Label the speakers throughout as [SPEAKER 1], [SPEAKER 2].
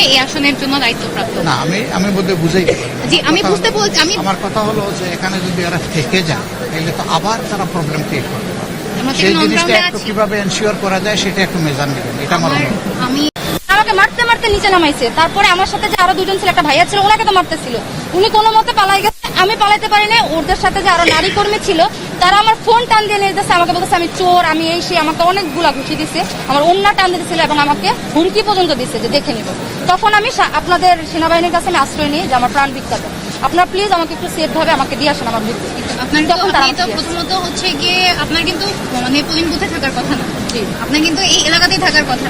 [SPEAKER 1] এখানে এই আসনের জন্য দায়িত্বপ্রাপ্ত?
[SPEAKER 2] না আমি আমি বলতে বুঝাই
[SPEAKER 1] জি আমি বুঝতে বলছি আমি
[SPEAKER 2] আমার কথা হলো যে এখানে যদি এরা থেকে যান তাহলে তো আবার তারা প্রবলেম ক্রিয়েট করতে পারে সেই জিনিসটা একটু কীভাবে এনশিওর করা যায় সেটা একটু মেজান নেবেন। এটা আমার
[SPEAKER 1] আমি
[SPEAKER 3] আমাকে মারতে মারতে নিচে নামাইছে। তারপরে আমার সাথে যে আরও দুজন ছিল একটা ভাইয়া ছিল ওনাকে তো মারতেছিল। উনি কোনো মতে পালাই গেছে। আমি পালাইতে পারি না ওদের সাথে যে আরও নারী কর্মী ছিল তারা আমার ফোন টান দিয়ে নিয়ে যাচ্ছে আমাকে বলতেছে আমি চোর আমি এই সে আমাকে অনেকগুলা ঘুষি দিছে আমার অন্য টান দিয়েছিল এবং আমাকে হুমকি পর্যন্ত দিচ্ছে যে দেখে নিব। তখন আমি আপনাদের সেনাবাহিনীর কাছে আমি আশ্রয় নিই যে আমার প্রাণ বিখ্যাত। আপনারা প্লিজ আমাকে একটু সেফ ভাবে আমাকে দিয়ে আসেন আমার।
[SPEAKER 1] প্রথমত হচ্ছে গিয়ে আপনার কিন্তু মানে পোলিং বুথে থাকার কথা না। আপনার কিন্তু এই এলাকাতেই থাকার কথা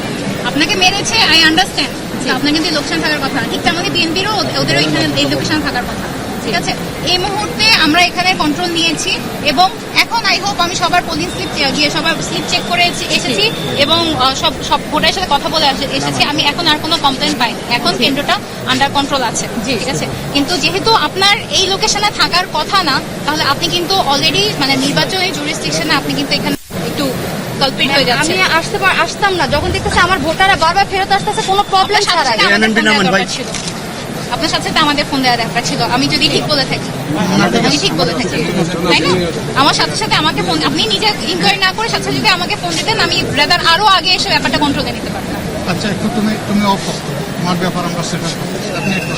[SPEAKER 1] আপনাকে মেরেছে আই আন্ডারস্ট্যান্ড আপনার কিন্তু লোকসান থাকার কথা ঠিক তেমনি বিএনপিরও ওদের ওইখানে এই লোকসান থাকার কথা। ঠিক আছে? এই মুহূর্তে আমরা এখানে কন্ট্রোল নিয়েছি এবং এখন আই হোপ আমি সবার পোলিং স্লিপ গিয়ে সবার স্লিপ চেক করে এসেছি এবং সব সব ভোটারের সাথে কথা বলে এসেছি। আমি এখন আর কোনো কমপ্লেন পাইনি। এখন কেন্দ্রটা আন্ডার কন্ট্রোল আছে। ঠিক আছে? কিন্তু যেহেতু আপনার এই লোকেশনে থাকার কথা না তাহলে আপনি কিন্তু অলরেডি মানে নির্বাচনী জুরিস্টিকশনে আপনি কিন্তু এখানে একটু কলপিট হয়ে যাচ্ছে
[SPEAKER 3] আমি আসতে আসতাম না। যখন দেখতেছি আমার ভোটাররা বারবার ফেরত আসতেছে কোনো প্রবলেম
[SPEAKER 1] আপনার আপনার সাথে তো আমাদের ফোন দেওয়ার ব্যাপার ছিল। আমি যদি ঠিক বলে থাকি। আমি ঠিক বলে থাকি। তাই না? আমার সাথে সাথে আমাকে ফোন আপনি নিজে ইনকোয়ারি না করে সাথে যদি আমাকে ফোন দিতেন, আমি ব্রাদার আরও আগে এসে ব্যাপারটা কন্ট্রোলে নিতে পারতাম।
[SPEAKER 2] আচ্ছা একটু তুমি তুমি অফ তোমার ব্যাপার আমরা সেটা আপনি একটু।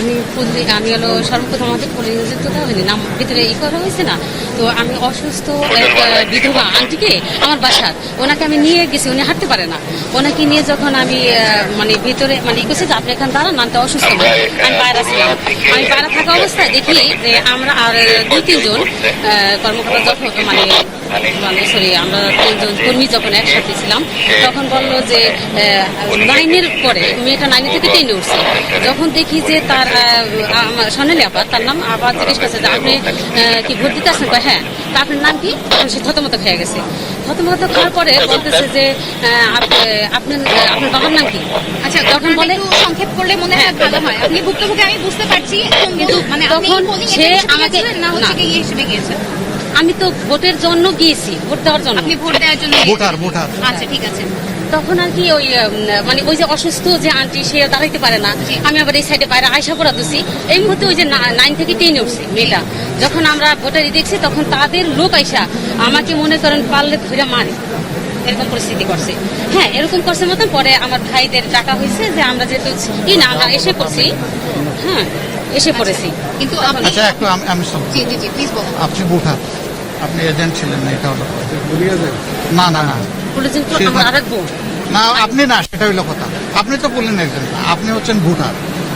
[SPEAKER 4] আমি পুলি আমি হলো সর্বপ্রথম আমাদের পুলিশ নিযুক্তটা হয়নি। নাম ভিতরে ই করা হয়েছে না। তো আমি অসুস্থ এক বিধবা আন্টিকে আমার বাসার। ওনাকে আমি নিয়ে গেছি উনি হাঁটতে পারে না। ওনাকে নিয়ে যখন আমি মানে ভিতরে মানে ই করছি যে আপনি এখানে দাঁড়ান আমি তো অসুস্থ না আমি বাইরে ছিলাম আমি বাইরে থাকা অবস্থায় দেখি যে আমরা আর দুই তিনজন কর্মকর্তা যখন মানে মানে সরি আমরা তিনজন কর্মী যখন একসাথে ছিলাম তখন বলল যে নাইনের পরে মেয়েটা নাইনে থেকে টেনে উঠছে। যখন দেখি যে তার সোনালি আপা তার নাম আবার জিজ্ঞেস করছে যে আপনি কি ভোট দিতে আসেন কয়, হ্যাঁ। তা আপনার নাম কি? সে থতমত খেয়ে গেছে। থতমত খাওয়ার পরে বলতেছে যে আপনার আপনার বাবার নাম কি?
[SPEAKER 1] আচ্ছা
[SPEAKER 4] তখন
[SPEAKER 1] বলে সংক্ষেপ করলে মনে হয় ভালো হয়। আপনি ভুক্তভোগী আমি বুঝতে পারছি কিন্তু মানে
[SPEAKER 4] তখন সে আমাকে-
[SPEAKER 1] না হচ্ছে
[SPEAKER 4] গিয়ে
[SPEAKER 1] কি হিসেবে গিয়েছেন?
[SPEAKER 4] আমি তো ভোটের জন্য গিয়েছি ভোট দেওয়ার জন্য।
[SPEAKER 1] আপনি ভোট দেওয়ার জন্য
[SPEAKER 2] ভোটার, ভোটার।
[SPEAKER 1] আচ্ছা ঠিক আছে।
[SPEAKER 4] তখন আর কি ওই মানে ওই যে অসুস্থ যে আন্টি সে দাঁড়াইতে পারে না। আমি আবার এই সাইডে বাইরে আয়সা পড়া দিছি এই মুহূর্তে ওই যে নাইন থেকে টেনে উঠছে মেয়েটা। যখন আমরা ভোটারি দেখছি তখন তাদের লোক আইসা আমাকে মনে করেন পারলে ধরে মারে। এরকম পরিস্থিতি করছে। হ্যাঁ এরকম করছে মতন পরে আমার ভাইদের ডাকা হয়েছে যে আমরা যেহেতু কি না আমরা এসে পড়ছি। হ্যাঁ এসে পড়েছি।
[SPEAKER 1] কিন্তু আপনি
[SPEAKER 2] আচ্ছা একটু আমি আমি
[SPEAKER 1] জি জি জি প্লিজ বলুন।
[SPEAKER 2] আপনি ভোটার। আপনি এজেন্ট ছিলেন না এটা হলো না না না। না আপনি না সেটা হইল কথা। আপনি তো বললেন একজন। আপনি হচ্ছেন ভোটার।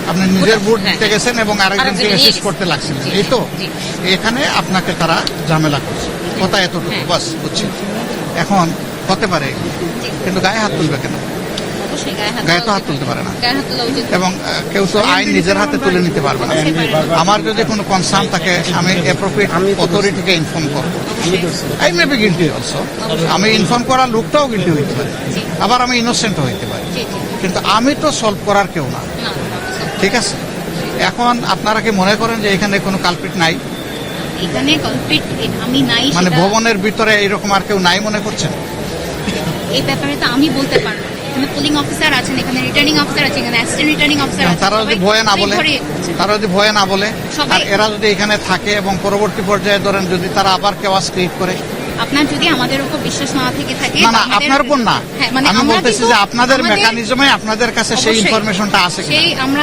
[SPEAKER 2] আপনি নিজের ভোট
[SPEAKER 4] হ্যাঁ,
[SPEAKER 2] দিতে গেছেন এবং আরেকজনকে অ্যাসিস্ট করতে লাগছিলেন এই তো? এখানে আপনাকে তারা ঝামেলা করছে। কথা এতটুকু
[SPEAKER 4] হ্যাঁ।
[SPEAKER 2] বাস বুঝছি এখন হতে পারে। কিন্তু গায়ে হাত তুলবে কেন?
[SPEAKER 1] অবশ্যই গায়ে হাত
[SPEAKER 2] গায়ে তো হাত তুলতে পারে না।
[SPEAKER 1] গায়ে হাত তোলা উচিত।
[SPEAKER 2] এবং কেউ তো আইন নিজের হাতে তুলে নিতে পারবে না। আমার যদি কোনো কনসার্ন থাকে আমি অ্যাপ্রোপ্রিয়েট অথরিটিকে ইনফর্ম করব। I may be guilty also আমি ইনফর্ম করার লোকটাও গিল্টি হইতে পারে। আবার আমি ইনোসেন্ট হইতে পারি। কিন্তু আমি তো সলভ করার কেউ না।
[SPEAKER 1] না
[SPEAKER 2] ঠিক আছে? এখন আপনারা কি মনে করেন যে এখানে কোনো কালপিট নাই?
[SPEAKER 1] এখানে কলপিট আমি নাই
[SPEAKER 2] মানে ভবনের ভিতরে এরকম আর কেউ নাই মনে করছেন?
[SPEAKER 1] এই ব্যাপারে তো আমি বলতে পারব। এখানে পোলিং অফিসার আছেন এখানে রিটার্নিং অফিসার আছে এখানে অ্যাসিস্ট্যান্ট রিটার্নিং অফিসার আছে
[SPEAKER 2] তারা যদি
[SPEAKER 1] ভয়
[SPEAKER 2] ভয়ে না বলে তারা যদি ভয়ে না বলে আর এরা যদি এখানে থাকে এবং পরবর্তী পর্যায়ে ধরেন যদি তারা আবার কেউ ক্রিয়েট করে
[SPEAKER 1] আপনার যদি আমাদের উপর বিশ্বাস না থেকে থাকে
[SPEAKER 2] না আপনার উপর না।
[SPEAKER 1] হ্যাঁ, মানে
[SPEAKER 2] আমি বলতেছি যে আপনাদের মেকানিজমে আপনাদের কাছে সেই ইনফরমেশনটা আছে
[SPEAKER 1] সেই আমরা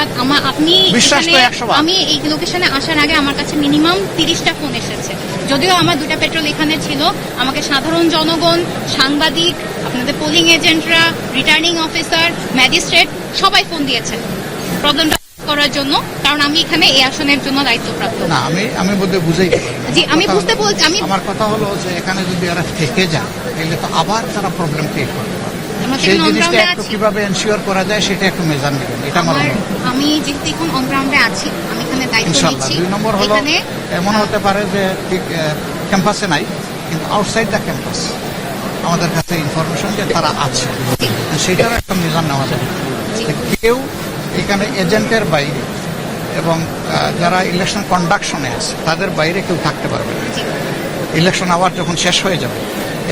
[SPEAKER 1] আপনি
[SPEAKER 2] বিশ্বাস তো 100
[SPEAKER 1] আমি এই লোকেশনে আসার আগে আমার কাছে মিনিমাম তিরিশটা ফোন এসেছে। যদিও আমার দুটা পেট্রোল এখানে ছিল আমাকে সাধারণ জনগণ সাংবাদিক আপনাদের পোলিং এজেন্টরা রিটার্নিং অফিসার ম্যাজিস্ট্রেট সবাই ফোন দিয়েছেন প্রবলেমটা করার জন্য কারণ আমি এখানে এই আসনের জন্য দায়িত্বপ্রাপ্ত।
[SPEAKER 2] না আমি আমি বোধহয় বুঝেই।
[SPEAKER 1] জি, আমি বুঝতে বলছি, আমি-
[SPEAKER 2] আমার কথা হলো যে এখানে যদি এরা থেকে যান তাহলে তো আবার তারা প্রবলেম ক্রিয়েট করতে পারে সেই জিনিসটা একটু কীভাবে এনশিওর করা যায় সেটা একটু মেজার নেবেন। এটা আমার
[SPEAKER 1] আমার আমি যেহেতু এখন অন আছি আমি এখানে দায়িত্ব নিচ্ছি।
[SPEAKER 2] দুই নম্বর হলো এমন হতে পারে যে ঠিক ক্যাম্পাসে নাই কিন্তু আউটসাইড দ্য ক্যাম্পাস আমাদের কাছে ইনফরমেশন যে তারা আছে। সেটার একটা মেজার নেওয়া যাবে কেউ এখানে এজেন্টের বাইরে এবং যারা ইলেকশন কন্ডাকশনে আছে তাদের বাইরে কেউ থাকতে পারবে না। ইলেকশন আবার যখন শেষ হয়ে যাবে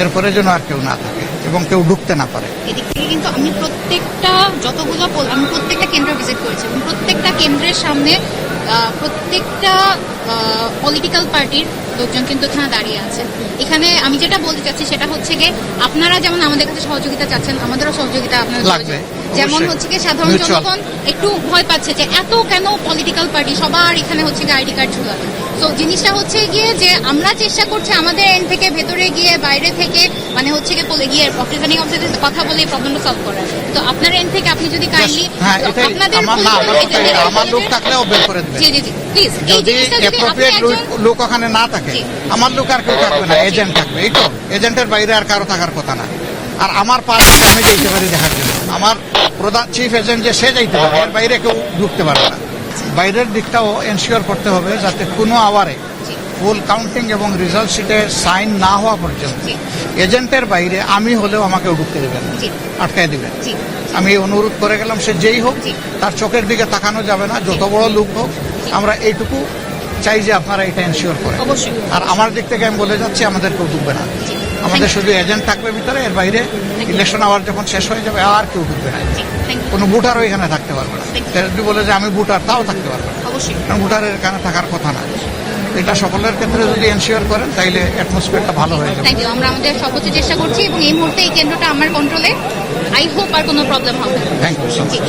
[SPEAKER 2] এরপরে যেন আর কেউ না থাকে এবং কেউ ঢুকতে না পারে।
[SPEAKER 1] এদিক থেকে কিন্তু আমি প্রত্যেকটা যতগুলো আমি প্রত্যেকটা কেন্দ্র ভিজিট করেছি এবং প্রত্যেকটা কেন্দ্রের সামনে প্রত্যেকটা পলিটিক্যাল পার্টির লোকজন কিন্তু এখানে দাঁড়িয়ে আছে। এখানে আমি যেটা বলতে চাচ্ছি সেটা হচ্ছে গিয়ে আপনারা যেমন আমাদের কাছে সহযোগিতা চাচ্ছেন আমাদেরও সহযোগিতা আপনাদের
[SPEAKER 2] লাগবে।
[SPEAKER 1] যেমন হচ্ছে কি সাধারণ জনগণ একটু ভয় পাচ্ছে যে এত কেন পলিটিক্যাল পার্টি সবার এখানে হচ্ছে গিয়ে আইডি কার্ড ঝুলানো তো জিনিসটা হচ্ছে গিয়ে যে আমরা চেষ্টা করছি আমাদের এন্ড থেকে ভেতরে গিয়ে বাইরে থেকে মানে হচ্ছে গিয়ে বলে গিয়ে প্রিজাইডিং অফিসারের সাথে কথা বলে প্রবলেমটা সলভ করার। তো আপনার এন্ড থেকে আপনি যদি কাইন্ডলি
[SPEAKER 2] হ্যাঁ এটাই আমার লোক থাকলেও বের করে দেবে।
[SPEAKER 1] জি জি জি প্লিজ
[SPEAKER 2] যদি অ্যাপ্রোপ্রিয়েট লোক ওখানে না থাকে আমার লোক আর কেউ থাকবে না এজেন্ট থাকবে এই তো। এজেন্টের বাইরে আর কারও থাকার কথা না। আর আমার পার্ট আমি যেতে পারি দেখার জন্য। আমার প্রধান চিফ এজেন্ট যে সে যাইতে পারে এর বাইরে কেউ ঢুকতে পারবে না। বাইরের দিকটাও এনশিওর করতে হবে যাতে কোনো আওয়ারে ফুল কাউন্টিং এবং রেজাল্ট শিটে সাইন না হওয়া পর্যন্ত এজেন্টের বাইরে আমি হলেও আমাকে ঢুকতে দেবেন। আটকায় দিবেন আমি অনুরোধ করে গেলাম সে যেই হোক তার চোখের দিকে তাকানো যাবে না যত বড় লোক হোক আমরা এইটুকু চাই যে আপনারা এটা এনশিওর করেন। আর আমার দিক থেকে আমি বলে যাচ্ছি আমাদের কেউ ঢুকবে না। আমাদের শুধু এজেন্ট থাকবে ভিতরে এর বাইরে ইলেকশন আওয়ার যখন শেষ হয়ে যাবে আর কেউ ঢুকবে না। কোনো ভোটারও এখানে থাকতে পারবে না। যদি বলে যে আমি ভোটার তাও থাকতে পারবে না। কারণ ভোটারের এখানে থাকার কথা না। এটা সকলের ক্ষেত্রে যদি এনশিওর করেন তাইলে অ্যাটমসফিয়ারটা ভালো হয়ে যাবে।
[SPEAKER 1] থ্যাংক ইউ আমরা আমাদের সর্বোচ্চ চেষ্টা করছি এবং এই মুহূর্তে এই কেন্দ্রটা আমার কন্ট্রোলে আই হোপ আর কোনো প্রবলেম হবে না।
[SPEAKER 2] Thank you so much